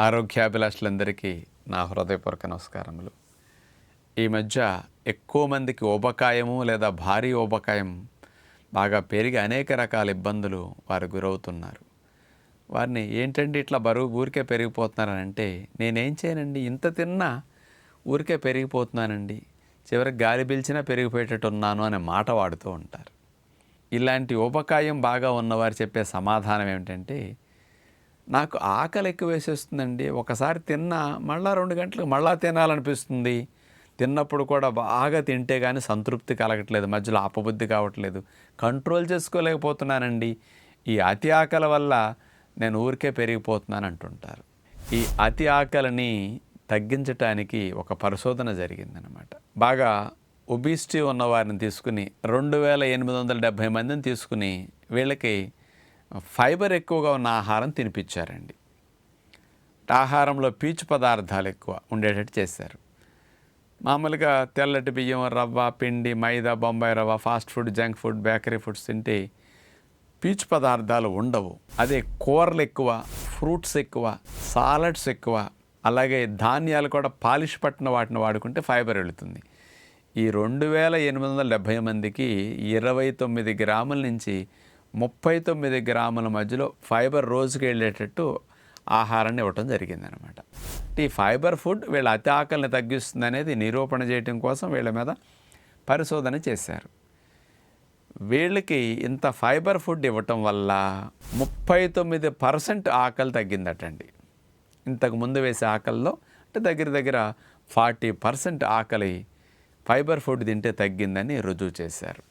ఆరోగ్యాభిలాషులందరికీ నా హృదయపూర్వక నమస్కారములు. ఈ మధ్య ఎక్కువ మందికి ఊబకాయము లేదా భారీ ఊబకాయం బాగా పెరిగి అనేక రకాల ఇబ్బందులు వారు గురవుతున్నారు. వారిని ఏంటండి ఇట్లా బరువు ఊరికే పెరిగిపోతున్నారని అంటే నేనేం చేయనండి? ఇంత తిన్నా ఊరికే పెరిగిపోతున్నానండి. చివరికి గాలి పీల్చినా పెరిగిపోయేటట్టు ఉన్నాను అనే మాట వాడుతూ ఉంటారు. ఇలాంటి ఉపకాయం బాగా ఉన్నవారు చెప్పే సమాధానం ఏమిటంటే నాకు ఆకలి ఎక్కువ వేసేస్తుందండి. ఒకసారి తిన్నా మళ్ళా రెండు గంటలకు మళ్ళా తినాలనిపిస్తుంది. తిన్నప్పుడు కూడా బాగా తింటే కానీ సంతృప్తి కలగట్లేదు. మధ్యలో ఆపబుద్ధి కావట్లేదు. కంట్రోల్ చేసుకోలేకపోతున్నానండి. ఈ అతి ఆకలి వల్ల నేను ఊరికే పెరిగిపోతున్నాను అంటుంటారు. ఈ అతి ఆకలిని తగ్గించటానికి ఒక పరిశోధన జరిగిందనమాట. బాగా ఒబిసిటీ ఉన్నవారిని తీసుకుని రెండు వేల ఎనిమిది వందల డెబ్భై మందిని తీసుకుని వీళ్ళకి ఫైబర్ ఎక్కువగా ఉన్న ఆహారం తినిపించారండి. ఆహారంలో పీచు పదార్థాలు ఎక్కువ ఉండేటట్టు చేశారు. మామూలుగా తెల్లటి బియ్యం రవ్వ పిండి మైదా బొంబాయి రవ్వ fast food junk food bakery foods తింటే పీచు పదార్థాలు ఉండవు. అదే కూరలు ఎక్కువ ఫ్రూట్స్ ఎక్కువ సాలడ్స్ ఎక్కువ అలాగే ధాన్యాలు కూడా పాలిష్ పట్టిన వాటిని వాడుకుంటే ఫైబర్ వెళుతుంది. ఈ రెండు వేల ఎనిమిది వందల డెబ్భై మందికి ఇరవై తొమ్మిది గ్రాముల నుంచి ముప్పై తొమ్మిది గ్రాముల మధ్యలో ఫైబర్ రోజుకి వెళ్ళేటట్టు ఆహారాన్ని ఇవ్వటం జరిగిందనమాట. ఈ ఫైబర్ ఫుడ్ వీళ్ళ అతి ఆకలిని తగ్గిస్తుంది అనేది నిరూపణ చేయటం కోసం వీళ్ళ మీద పరిశోధన చేశారు. వీళ్ళకి ఇంత ఫైబర్ ఫుడ్ ఇవ్వటం వల్ల ముప్పై తొమ్మిది పర్సెంట్ ఆకలి తగ్గిందటండి. ఇంతకు ముందు వేసే ఆకలిలో అంటే దగ్గర దగ్గర ఫార్టీ పర్సెంట్ ఆకలి ఫైబర్ ఫుడ్ తింటే తగ్గిందని రుజువు చేశారు.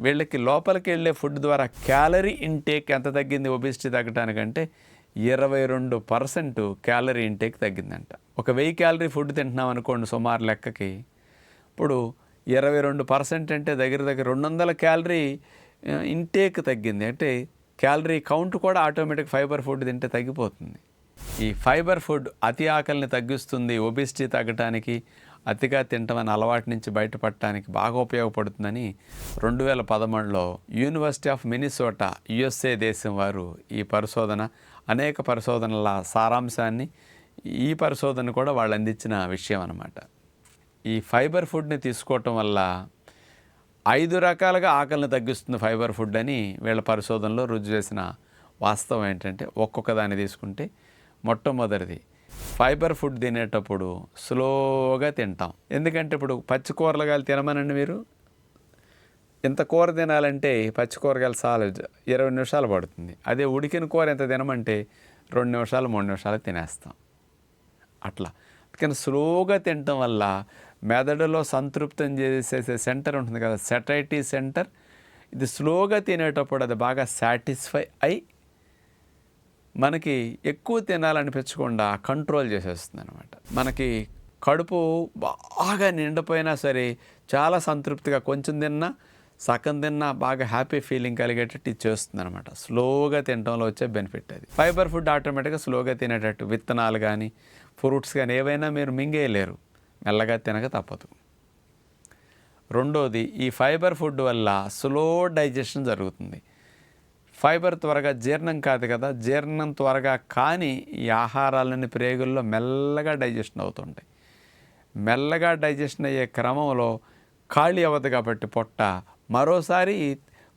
వీళ్ళకి లోపలికి వెళ్ళే ఫుడ్ ద్వారా క్యాలరీ ఇంటేక్ ఎంత తగ్గింది ఒబిసిటీ తగ్గటానికంటే ఇరవై రెండు పర్సెంట్ క్యాలరీ ఇంటేక్ తగ్గిందంట. ఒక వెయ్యి క్యాలరీ ఫుడ్ తింటున్నాం అనుకోండి సుమారు లెక్కకి. ఇప్పుడు ఇరవై రెండు పర్సెంట్ అంటే దగ్గర దగ్గర రెండు వందల క్యాలరీ ఇంటేక్ తగ్గింది. అంటే క్యాలరీ కౌంట్ కూడా ఆటోమేటిక్ ఫైబర్ ఫుడ్ తింటే తగ్గిపోతుంది. ఈ ఫైబర్ ఫుడ్ అతి ఆకలిని తగ్గిస్తుంది ఒబిసిటీ తగ్గటానికి. అతిగా తింటామని అలవాటు నుంచి బయటపడటానికి బాగా ఉపయోగపడుతుందని రెండు వేల పదమూడులో యూనివర్సిటీ ఆఫ్ మినిసోటా యుఎస్ఏ దేశం వారు ఈ పరిశోధన అనేక పరిశోధనల సారాంశాన్ని ఈ పరిశోధన కూడా వాళ్ళు అందించిన విషయం అన్నమాట. ఈ ఫైబర్ ఫుడ్ని తీసుకోవటం వల్ల ఐదు రకాలుగా ఆకలిని తగ్గిస్తుంది ఫైబర్ ఫుడ్ అని వీళ్ళ పరిశోధనలో రుజువు చేసిన వాస్తవం ఏంటంటే ఒక్కొక్క దాన్ని తీసుకుంటే మొట్టమొదటిది ఫైబర్ ఫుడ్ తినేటప్పుడు స్లోగా తింటాం. ఎందుకంటే ఇప్పుడు పచ్చి కూరగాయలు తినమనండి మీరు? ఇంత కూర తినాలంటే పచ్చి కూరగాయలు సాలడ్ ఇరవై నిమిషాలు పడుతుంది. అదే ఉడికిన కూర ఎంత తినమంటే రెండు నిమిషాలు మూడు నిమిషాలు తినేస్తాం. అట్లా. కానీ స్లోగా తినటం వల్ల మెదడులో సంతృప్తం చేసేసే సెంటర్ ఉంటుంది కదా సెటైటీ సెంటర్. ఇది స్లోగా తినేటప్పుడు అది బాగా సాటిస్ఫై అయి మనకి ఎక్కువ తినాలనిపించకుండా కంట్రోల్ చేసేస్తుంది అనమాట మనకి కడుపు బాగా నిండిపోయినా సరే చాలా సంతృప్తిగా కొంచెం తిన్నా సగం తిన్నా బాగా హ్యాపీ ఫీలింగ్ కలిగేటట్టు ఇది చేస్తుంది అనమాట స్లోగా తినడంలో వచ్చే బెనిఫిట్ అది. ఫైబర్ ఫుడ్ ఆటోమేటిక్గా స్లోగా తినేటట్టు విత్తనాలు కానీ ఫ్రూట్స్ కానీ ఏవైనా మీరు మింగేయలేరు. మెల్లగా తినక తప్పదు. రెండోది ఈ ఫైబర్ ఫుడ్ వల్ల స్లో డైజెషన్ జరుగుతుంది. ఫైబర్ త్వరగా జీర్ణం కాదు కదా జీర్ణం త్వరగా కానీ ఈ ఆహారాలని ప్రేగుల్లో మెల్లగా డైజెషన్ అవుతుంటాయి. మెల్లగా డైజెషన్ అయ్యే క్రమంలో ఖాళీ అవ్వదు కాబట్టి పొట్ట మరోసారి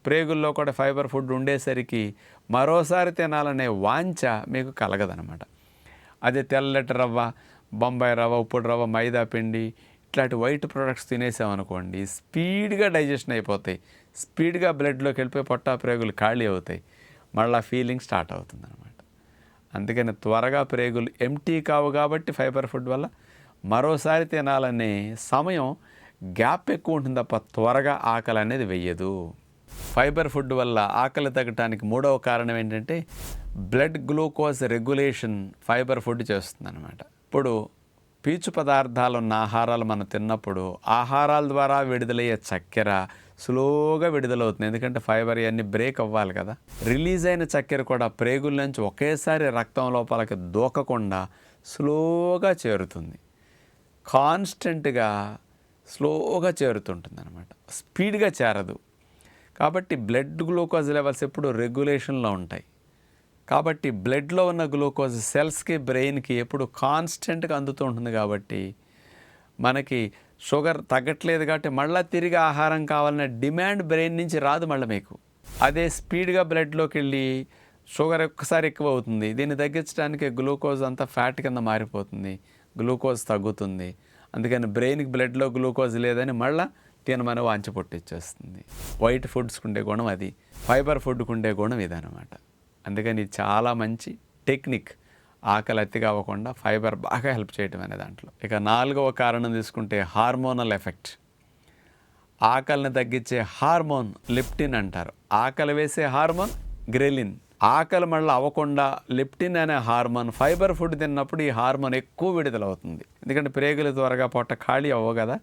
ప్రేగుల్లో కూడా ఫైబర్ ఫుడ్ ఉండేసరికి మరోసారి తినాలనే వాంఛ మీకు కలగదనమాట అదే తెల్లటి రవ్వ బొంబాయి రవ్వ ఉప్పుడు రవ్వ మైదా పిండి ఇట్లాంటి వైట్ ప్రొడక్ట్స్ తినేసామనుకోండి స్పీడ్గా డైజెషన్ అయిపోతాయి. స్పీడ్గా బ్లడ్లోకి వెళ్ళిపోయి పొట్టా ప్రేగులు ఖాళీ అవుతాయి. మళ్ళీ ఫీలింగ్ స్టార్ట్ అవుతుంది అనమాట అందుకని త్వరగా ప్రేగులు ఎంటీ కావు కాబట్టి ఫైబర్ ఫుడ్ వల్ల మరోసారి తినాలనే సమయం గ్యాప్ ఎక్కువ ఉంటుంది తప్ప త్వరగా ఆకలి అనేది వెయ్యదు. ఫైబర్ ఫుడ్ వల్ల ఆకలి తగ్గటానికి మూడవ కారణం ఏంటంటే blood glucose regulation fibre food చేస్తుంది అనమాట ఇప్పుడు పీచు పదార్థాలు ఉన్న ఆహారాలు మనం తిన్నప్పుడు ఆహారాల ద్వారా విడుదలయ్యే చక్కెర స్లోగా విడుదలవుతుంది. ఎందుకంటే ఫైబర్ ఇవన్నీ బ్రేక్ అవ్వాలి కదా. రిలీజ్ అయిన చక్కెర కూడా ప్రేగుల నుంచి ఒకేసారి రక్తం లోపలికి దూకకుండా స్లోగా చేరుతుంది. కాన్స్టెంట్గా స్లోగా చేరుతుంటుంది అనమాట స్పీడ్గా చేరదు. కాబట్టి బ్లడ్ గ్లూకోజ్ లెవెల్స్ ఎప్పుడు రెగ్యులేషన్లో ఉంటాయి. కాబట్టి బ్లడ్లో ఉన్న గ్లూకోజ్ సెల్స్కి బ్రెయిన్కి ఎప్పుడు కాన్స్టెంట్గా అందుతూ ఉంటుంది కాబట్టి మనకి షుగర్ తగ్గట్లేదు కాబట్టి మళ్ళీ తిరిగి ఆహారం కావాలనే డిమాండ్ బ్రెయిన్ నుంచి రాదు మళ్ళీ మీకు. అదే స్పీడ్గా బ్లడ్లోకి వెళ్ళి షుగర్ ఒక్కసారి ఎక్కువ అవుతుంది దీన్ని తగ్గించడానికి గ్లూకోజ్ అంతా ఫ్యాట్ కింద మారిపోతుంది. గ్లూకోజ్ తగ్గుతుంది. అందుకని బ్రెయిన్కి బ్లడ్లో గ్లూకోజ్ లేదని మళ్ళీ తినమని వాంచి పుట్టించేస్తుంది వైట్ ఫుడ్స్కి ఉండే గుణం అది. ఫైబర్ ఫుడ్కి ఉండే గుణం ఇదనమాట అందుకని చాలా మంచి టెక్నిక్ ఆకలి అతిగా అవ్వకుండా ఫైబర్ బాగా హెల్ప్ చేయటం అనే దాంట్లో. ఇక నాలుగవ కారణం తీసుకుంటే హార్మోనల్ ఎఫెక్ట్. ఆకలిని తగ్గించే హార్మోన్ లిప్టిన్ అంటారు. ఆకలి వేసే హార్మోన్ గ్రెలిన్. ఆకలి మళ్ళీ అవ్వకుండా లిప్టిన్ అనే హార్మోన్ ఫైబర్ ఫుడ్ తిన్నప్పుడు ఈ హార్మోన్ ఎక్కువ విడుదలవుతుంది. ఎందుకంటే ప్రేగులు త్వరగా పొట్ట ఖాళీ అవ్వవు కదా.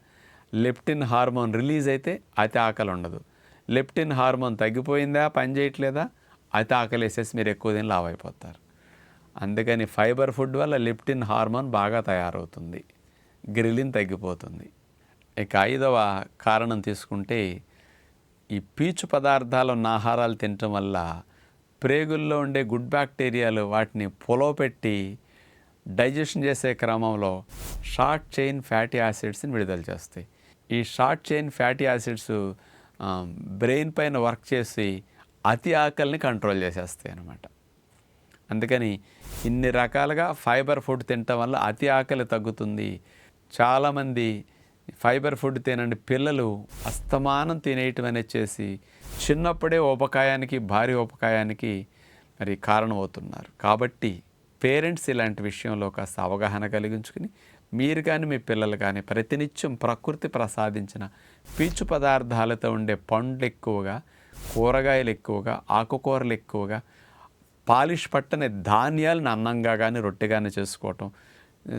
లిప్టిన్ హార్మోన్ రిలీజ్ అయితే అతి ఆకలి ఉండదు. లిప్టిన్ హార్మోన్ తగ్గిపోయిందా? పని చేయట్లేదా? అయితే ఆకలి వేసేసి మీరు ఎక్కువ తిని లావ్ అయిపోతారు అందుకని ఫైబర్ ఫుడ్ వల్ల లిప్టిన్ హార్మోన్ బాగా తయారవుతుంది. గ్రిలిన్ తగ్గిపోతుంది. ఇక ఐదవ కారణం తీసుకుంటే ఈ పీచు పదార్థాలు ఉన్న ఆహారాలు తినటం వల్ల ప్రేగుల్లో ఉండే గుడ్ బ్యాక్టీరియాలు వాటిని పొలవపెట్టి డైజెషన్ చేసే క్రమంలో షార్ట్ చైన్ ఫ్యాటీ యాసిడ్స్ని విడుదల చేస్తాయి. ఈ short chain fatty acids brain పైన వర్క్ చేసి అతి ఆకలిని కంట్రోల్ చేసేస్తాయి అన్నమాట. అందుకని ఇన్ని రకాలుగా ఫైబర్ ఫుడ్ తినటం వల్ల అతి ఆకలి తగ్గుతుంది. చాలామంది ఫైబర్ ఫుడ్ తినండి పిల్లలు అస్తమానం తినేయటం అనేది చేసి చిన్నప్పుడే ఉపకాయానికి భారీ ఉపకాయానికి మరి కారణమవుతున్నారు. కాబట్టి పేరెంట్స్ ఇలాంటి విషయంలో కాస్త అవగాహన కలిగించుకుని మీరు కానీ మీ పిల్లలు కానీ ప్రతినిత్యం ప్రకృతి ప్రసాదించిన పీచు పదార్థాలతో ఉండే పండ్లు ఎక్కువగా కూరగాయలు ఎక్కువగా ఆకుకూరలు ఎక్కువగా పాలిష్ పట్టని ధాన్యాలను అన్నంగా కానీ రొట్టెగానే చేసుకోవటం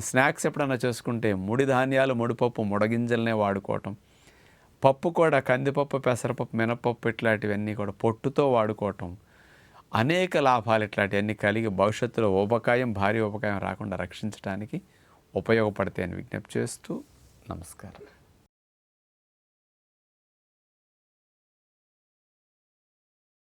స్నాక్స్ ఎప్పుడన్నా చేసుకుంటే ముడి ధాన్యాలు ముడిపప్పు ముడగింజలనే వాడుకోవటం పప్పు కూడా కందిపప్పు పెసరపప్పు మినపప్పు ఇట్లాంటివన్నీ కూడా పొట్టుతో వాడుకోవటం అనేక లాభాలు ఇట్లాంటివన్నీ కలిగి భవిష్యత్తులో ఉపకాయం భారీ ఉపకాయం రాకుండా రక్షించడానికి ఉపయోగపడతాయని విజ్ఞప్తి చేస్తూ నమస్కారం.